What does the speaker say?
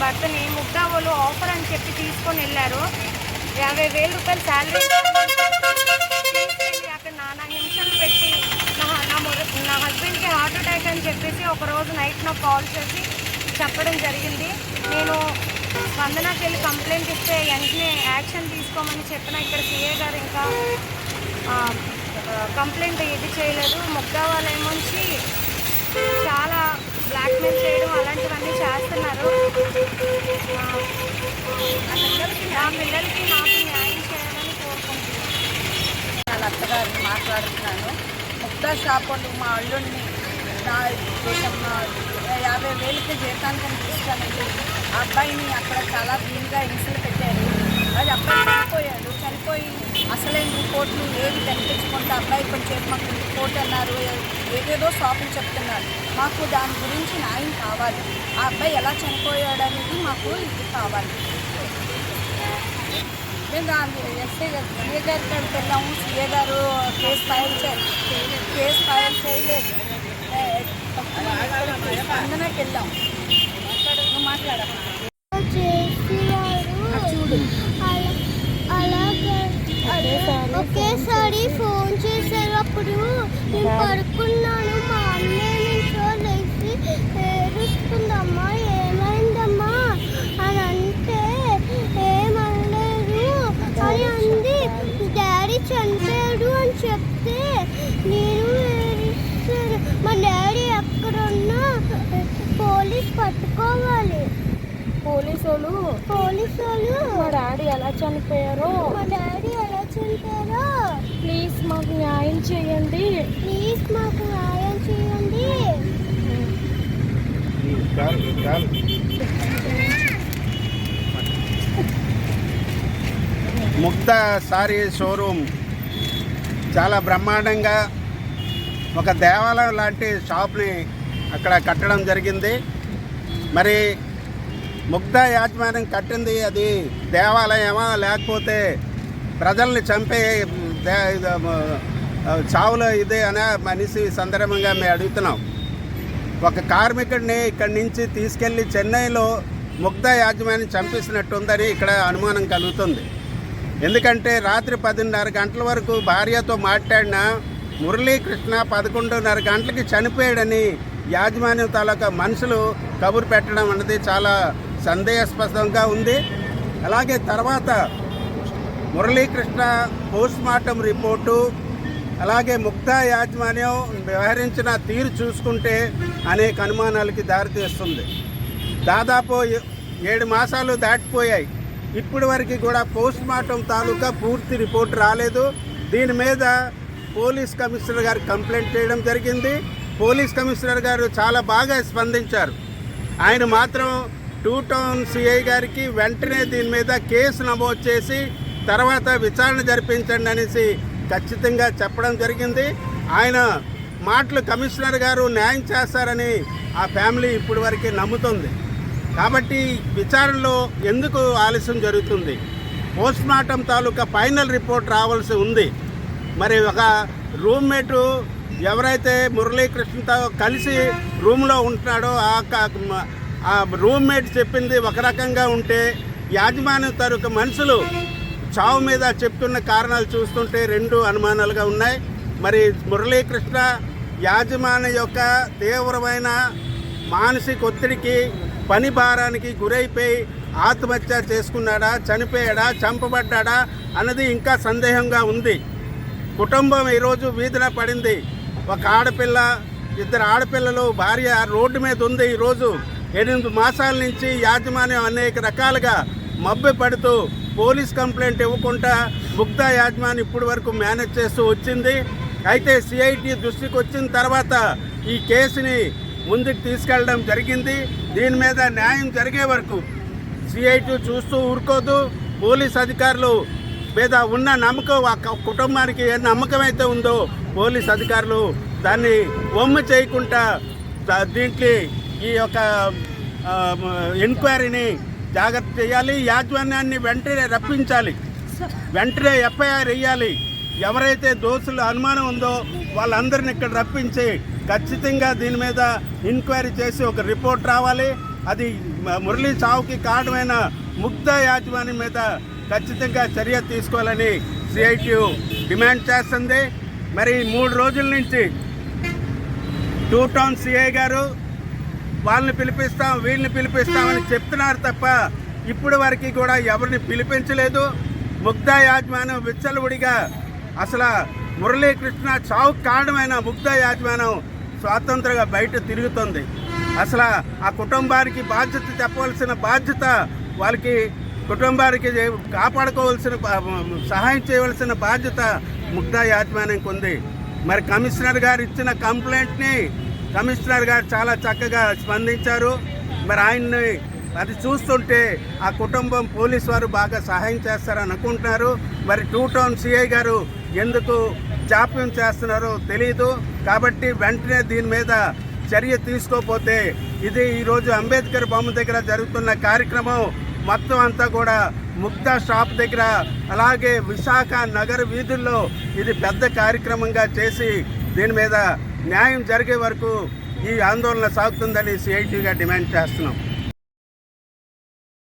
భర్తని ముగ్ధావాళ్ళు ఆఫర్ అని చెప్పి తీసుకొని వెళ్ళారు. యాభై వేల రూపాయలు శాలరీ. అక్కడ నానా హింసలు పెట్టి నా నా నా హస్బెండ్కి హార్ట్ అటాక్ అని చెప్పేసి ఒకరోజు నైట్ నాకు కాల్ చేసి చెప్పడం జరిగింది. నేను స్పందనకి వెళ్ళి కంప్లైంట్ ఇస్తే వెంటనే యాక్షన్ తీసుకోమని చెప్పిన ఇక్కడ సీఏ గారు ఇంకా కంప్లైంట్ ఇది చేయలేదు. ముగ్గా వాళ్ళేమోంచి చాలా బ్లాక్మెయిల్ చేయడం అలాంటివన్నీ చేస్తున్నారు. ఆ, నా పిల్లలకి నాకు న్యాయం చేయాలని కోరుకుంటున్నాను. వాళ్ళ అత్తగారిని మాట్లాడుతున్నాను. ముక్తా షాప్ వాళ్ళు మా అల్లుడిని నా యాభై వేలకి జీతానికి తీసుకెళ్ళండి ఆ అబ్బాయిని అక్కడ చాలా దీనిగా హింసలు పెట్టారు. అబ్బాయి కొంచెం మాకు రిపోర్ట్ అన్నారు ఏదేదో షాపులు చెప్తున్నారు. మాకు దాని గురించి న్యాయం కావాలి. ఆ అబ్బాయి ఎలా చనిపోయాడు అనేది మాకు ఇది కావాలి. మేము దాని ఎస్ఐ గారు సీఏ గారి కాడికి వెళ్ళాము. సిఏ గారు కేసు ఫైల్ చేయలేదు కేసు ఫైల్ చేయలేదు. అందనాకి వెళ్ళాము. వెళ్ళాం నువ్వు మాట్లాడమ్మా చేసినారు చూడు అలాగే ఒకేసారి ఫోన్ చేసేటప్పుడు నేను పడుకున్నాను మా అన్నయ్య నుంచో లేచి ఏడుస్తుందమ్మా ఏమైందమ్మా అని అంటే ఏమనలేదు అని అంది డాడీ చనిపోయాడు అని చెప్తే నేను ఏడుస్తాను మా డాడీ ఎక్కడున్నా పోలీస్ పట్టుకోవాలి. పోలీసు వాళ్ళు పోలీసు వాళ్ళు మా డాడీ ఎలా చనిపోయారో? మా డాడీ ఎలా చనిపోయారో. ప్లీజ్ మాకు న్యాయం చేయండి. ప్లీజ్ మాకు న్యాయం చేయండి. ముగ్ధ సారీ షోరూమ్. చాలా బ్రహ్మాండంగా ఒక దేవాలయం లాంటి షాప్ని అక్కడ కట్టడం జరిగింది. మరి ముగ్ధ యాజమాన్యం కట్టింది అది దేవాలయమా లేకపోతే ప్రజల్ని చంపే చావులో ఇదే అనే మనిషి సందర్భంగా మేము అడుగుతున్నాం. ఒక కార్మికుడిని ఇక్కడి నుంచి తీసుకెళ్ళి చెన్నైలో ముగ్ధ యాజమాన్యం చంపేసినట్టుందని ఇక్కడ అనుమానం కలుగుతుంది. ఎందుకంటే రాత్రి పదిన్నర గంటల వరకు భార్యతో మాట్లాడిన మురళీకృష్ణ పదకొండున్నర గంటలకి చనిపోయాడని యాజమాన్యం తాలూకా మనుషులు కబురు పెట్టడం అన్నది చాలా సందేహాస్పదంగా ఉంది. అలాగే తర్వాత మురళీకృష్ణ పోస్ట్ మార్టం రిపోర్టు అలాగే ముక్తా యాజమాన్యం వ్యవహరించిన తీరు చూసుకుంటే అనేక అనుమానాలకి దారితీస్తుంది. దాదాపు ఏడు మాసాలు దాటిపోయాయి. ఇప్పటి వరకు కూడా పోస్ట్ మార్టం తాలూకా పూర్తి రిపోర్ట్ రాలేదు. దీని మీద పోలీస్ కమిషనర్ గారు కంప్లైంట్ చేయడం జరిగింది. పోలీస్ కమిషనర్ గారు చాలా బాగా స్పందించారు. ఆయన మాత్రం టూ టౌన్ సిఐ గారికి వెంటనే దీని మీద కేసు నమోదు చేసి తర్వాత విచారణ జరిపించండి అనేసి ఖచ్చితంగా చెప్పడం జరిగింది. ఆయన మాటలు కమిషనర్ గారు న్యాయం చేస్తారని ఆ ఫ్యామిలీ ఇప్పటి వరకు నమ్ముతుంది. కాబట్టి విచారణలో ఎందుకు ఆలస్యం జరుగుతుంది? పోస్ట్ మార్టం తాలూకా ఫైనల్ రిపోర్ట్ రావాల్సి ఉంది. మరి ఒక రూమ్మేటు ఎవరైతే మురళీకృష్ణతో కలిసి రూమ్లో ఉంటున్నాడో ఆ రూమ్మేట్ చెప్పింది ఒక రకంగా ఉంటే యాజమాన్యం తరకు మనుషులు చావు మీద చెప్తున్న కారణాలు చూస్తుంటే రెండు అనుమానాలుగా ఉన్నాయి. మరి మురళీకృష్ణ యాజమాన్య యొక్క తీవ్రమైన మానసిక ఒత్తిడికి పని భారానికి గురైపోయి ఆత్మహత్య చేసుకున్నాడా చనిపోయాడా చంపబడ్డాడా అన్నది ఇంకా సందేహంగా ఉంది. కుటుంబం ఈరోజు వీధిన పడింది. ఒక ఆడపిల్ల ఇద్దరు ఆడపిల్లలు భార్య రోడ్డు మీద ఉంది ఈరోజు. ఎనిమిది మాసాల నుంచి యాజమాన్యం అనేక రకాలుగా మబ్బె పడుతూ పోలీస్ కంప్లైంట్ ఇవ్వకుండా ముగ్ధా యాజమాన్యం ఇప్పటి వరకు మేనేజ్ చేస్తూ వచ్చింది. అయితే సిఐటి దృష్టికి వచ్చిన తర్వాత ఈ కేసుని ముందుకు తీసుకెళ్ళడం జరిగింది. దీని మీద న్యాయం జరిగే వరకు సిఐటి చూస్తూ ఊరుకోదు. పోలీస్ అధికారులు మీద ఉన్న నమ్మకం ఆ కుటుంబానికి ఏ నమ్మకం అయితే ఉందో పోలీస్ అధికారులు దాన్ని ఒమ్ము చేయకుండా దీంట్లో ఈ యొక్క ఎంక్వైరీని జాగ్రత్త చేయాలి. యాజమాన్యాన్ని వెంటనే రప్పించాలి. వెంటనే ఎఫ్ఐఆర్ వేయాలి ఎవరైతే దోషులు అనుమానం ఉందో వాళ్ళందరిని ఇక్కడ రప్పించి ఖచ్చితంగా దీని మీద ఎంక్వైరీ చేసి ఒక రిపోర్ట్ రావాలి. అది మురళీ చావుకి కారణమైన ముగ్ధ యాజమాన్యం మీద ఖచ్చితంగా చర్య తీసుకోవాలని సిఐటియు డిమాండ్ చేస్తుంది. మరి మూడు రోజుల నుంచి టూ టౌన్ సిఐ గారు వాళ్ళని పిలిపిస్తాం వీళ్ళని పిలిపిస్తామని చెప్తున్నారు తప్ప ఇప్పటి వరకు కూడా ఎవరిని పిలిపించలేదు. ముగ్ధా యాజమానం విచ్చలవుడిగా అసలు మురళీకృష్ణ చావుకు కారణమైన ముగ్ధా యాజమానం స్వాతంత్రంగా బయట తిరుగుతుంది. అసలు ఆ కుటుంబానికి బాధ్యత చెప్పవలసిన బాధ్యత వాళ్ళకి కుటుంబానికి కాపాడుకోవాల్సిన సహాయం చేయవలసిన బాధ్యత ముగ్ధా యాజమాన్యంకి ఉంది మరి కమిషనర్ గారు ఇచ్చిన కంప్లైంట్ని కమిషనర్ గారు చాలా చక్కగా స్పందించారు. మరి ఆయన్ని అది చూస్తుంటే ఆ కుటుంబం పోలీస్ వారు బాగా సహాయం చేస్తారని అనుకుంటున్నారు. మరి టూ టౌన్ సిఐ గారు ఎందుకు జాప్యం చేస్తున్నారో తెలియదు కాబట్టి వెంటనే దీని మీద చర్య తీసుకోకపోతే ఇది ఈరోజు అంబేద్కర్ బొమ్మ దగ్గర జరుగుతున్న కార్యక్రమం. మొత్తం అంతా కూడా ముక్తా షాప్ దగ్గర అలాగే విశాఖ నగర వీధుల్లో ఇది పెద్ద కార్యక్రమంగా చేసి దీని మీద న్యాయం జరిగే వరకు ఈ ఆందోళన సాగుతుందని సిఐటిగా డిమాండ్ చేస్తున్నాం.